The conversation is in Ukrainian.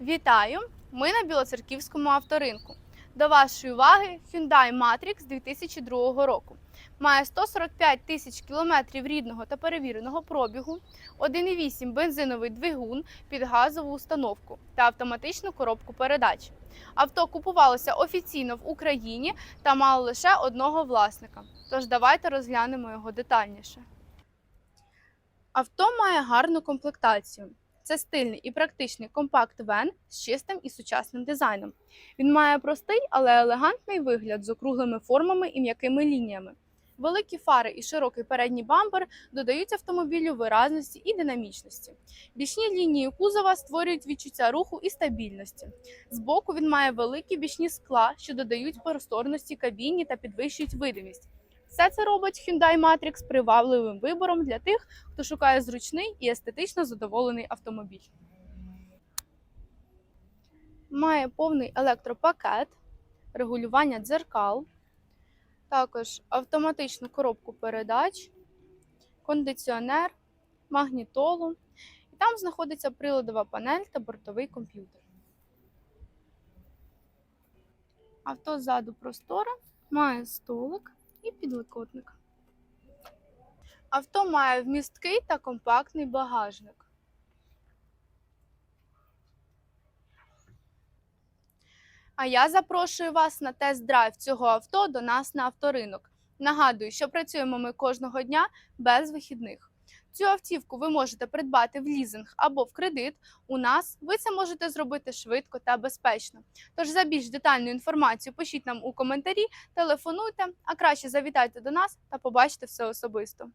Вітаю! Ми на Білоцерківському авторинку. До вашої уваги Hyundai Matrix 2002 року. Має 145 тисяч кілометрів рідного та перевіреного пробігу, 1,8 бензиновий двигун під газову установку та автоматичну коробку передач. Авто купувалося офіційно в Україні та мало лише одного власника. Тож давайте розглянемо його детальніше. Авто має гарну комплектацію. Це стильний і практичний компакт-вен з чистим і сучасним дизайном. Він має простий, але елегантний вигляд з округлими формами і м'якими лініями. Великі фари і широкий передній бампер додають автомобілю виразності і динамічності. Бічні лінії кузова створюють відчуття руху і стабільності. Збоку він має великі бічні скла, що додають просторності кабіні та підвищують видимість. Все це робить Hyundai Matrix привабливим вибором для тих, хто шукає зручний і естетично задоволений автомобіль. Має повний електропакет, регулювання дзеркал, також автоматичну коробку передач, кондиціонер, магнітолу. І там знаходиться приладова панель та бортовий комп'ютер. Авто ззаду просторе, має столик і підлокотник. Авто має вмісткий та компактний багажник. А я запрошую вас на тест-драйв цього авто до нас на авторинок. Нагадую, що працюємо ми кожного дня без вихідних. Цю автівку ви можете придбати в лізинг або в кредит. У нас ви це можете зробити швидко та безпечно. Тож за більш детальну інформацію пишіть нам у коментарі, телефонуйте, а краще завітайте до нас та побачите все особисто.